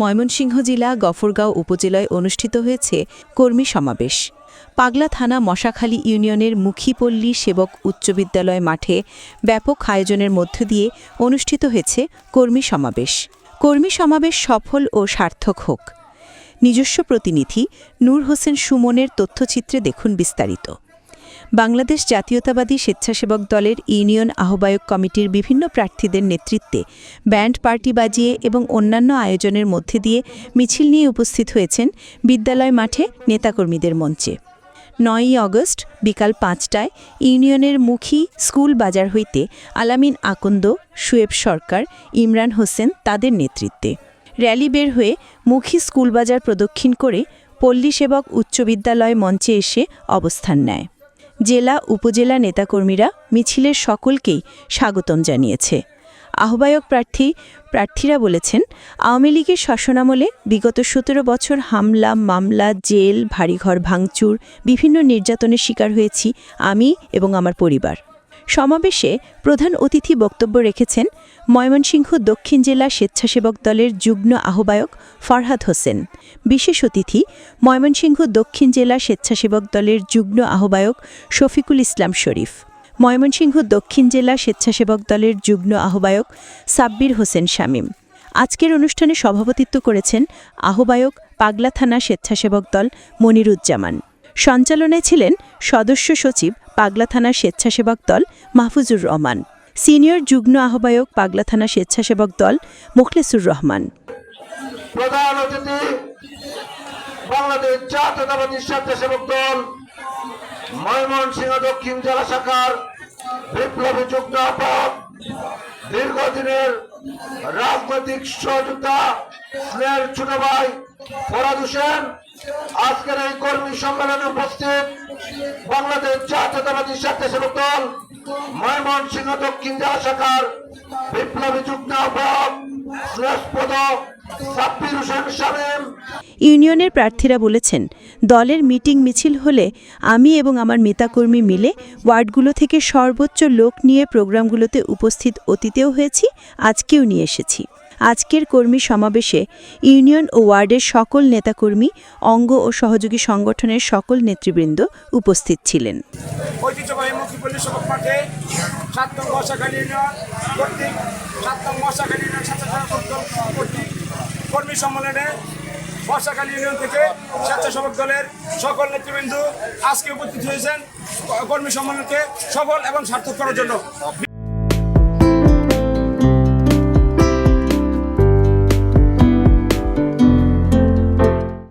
ময়মনসিংহ জেলা গফরগাঁও উপজেলায় অনুষ্ঠিত হয়েছে কর্মী সমাবেশ। পাগলা থানা মশাখালী ইউনিয়নের মুখীপল্লী সেবক উচ্চ বিদ্যালয় মাঠে ব্যাপক আয়োজনের মধ্য দিয়ে অনুষ্ঠিত হয়েছে কর্মী সমাবেশ। কর্মী সমাবেশ সফল ও সার্থক হোক। নিজস্ব প্রতিনিধি নূর হোসেন সুমনের তথ্যচিত্রে দেখুন বিস্তারিত। বাংলাদেশ জাতীয়তাবাদী স্বেচ্ছাসেবক দলের ইউনিয়ন আহ্বায়ক কমিটির বিভিন্ন প্রার্থীদের নেতৃত্বে ব্যান্ড পার্টি বাজিয়ে এবং অন্যান্য আয়োজনের মধ্যে দিয়ে মিছিল নিয়ে উপস্থিত হয়েছেন বিদ্যালয় মাঠে নেতাকর্মীদের মঞ্চে। নয়ই অগস্ট বিকাল পাঁচটায় ইউনিয়নের মুখী স্কুল বাজার হইতে আলামিন আকন্দ, শুয়েব সরকার, ইমরান হোসেন তাদের নেতৃত্বে। র্যালি বের হয়ে মুখী স্কুল বাজার প্রদক্ষিণ করে পল্লী সেবক উচ্চ বিদ্যালয় মঞ্চে এসে অবস্থান নেয়। জেলা উপজেলা নেতাকর্মীরা মিছিলের সকলকেই স্বাগতম জানিয়েছে। আহ্বায়ক প্রার্থী প্রার্থীরা বলেছেন, আওয়ামী লীগের শাসনামলে বিগত সতেরো বছর হামলা, মামলা, জেল, ভারীঘর ভাঙচুর, বিভিন্ন নির্যাতনের শিকার হয়েছি আমি এবং আমার পরিবার। সমাবেশে প্রধান অতিথি বক্তব্য রেখেছেন ময়মনসিংহ দক্ষিণ জেলা স্বেচ্ছাসেবক দলের যুগ্ম আহ্বায়ক ফরহাদ হোসেন। বিশেষ অতিথি ময়মনসিংহ দক্ষিণ জেলা স্বেচ্ছাসেবক দলের যুগ্ম আহ্বায়ক শফিকুল ইসলাম শরীফ। ময়মনসিংহ দক্ষিণ জেলা স্বেচ্ছাসেবক দলের যুগ্ম আহ্বায়ক সাব্বির হোসেন শামীম। আজকের অনুষ্ঠানে সভাপতিত্ব করেছেন আহ্বায়ক পাগলা থানা স্বেচ্ছাসেবক দল মনিরুজ্জামান। সঞ্চালনায় ছিলেন সদস্য সচিব পাগলা থানার স্বেচ্ছাসেবক দল মাহফুজুর রহমান। সিনিয়র যুগ্ম আহ্বায়ক পাগলা থানা স্বেচ্ছাসেবক দল মোখলেসুর রহমান। প্রধান অতিথি, বাংলাদেশ জাতীয়তাবাদী স্বেচ্ছাসেবক দল ময়মনসিংহ দক্ষিণ জেলা শাখার বিপ্লবী যুগ্ম আহ্বায়ক, দীর্ঘদিনের রাজনৈতিক সহযোগিতা স্নেহের ছোট ভাই ফরাদ হোসেন আজকের এই কর্মী সম্মেলনে উপস্থিত বাংলাদেশ জাতীয়তাবাদী স্বেচ্ছাসেবক দল, ময়মনসিংহ দক্ষিণ জেলা শাখার বিপ্লবী যুগ্ম আহ্বায়ক শামীম। ইউনিয়নের প্রার্থীরা বলেছেন, দলের মিটিং মিছিল হলে আমি এবং আমার নেতাকর্মী মিলে ওয়ার্ডগুলো থেকে সর্বোচ্চ লোক নিয়ে প্রোগ্রামগুলোতে উপস্থিত অতীতেও হয়েছি, আজকেও নিয়ে এসেছি। আজকের কর্মী সমাবেশে ইউনিয়ন ও ওয়ার্ডের সকল নেতাকর্মী, অঙ্গ ও সহযোগী সংগঠনের সকল নেতৃবৃন্দ উপস্থিত ছিলেন। কর্মী সম্মেলনে বর্ষাখালী ইউনিয়ন থেকে স্বেচ্ছাসেবক দলের সকল নেতৃবৃন্দ আজকে উপস্থিত হয়েছেন। কর্মী সম্মেলনকে সফল এবং সার্থক করার জন্য।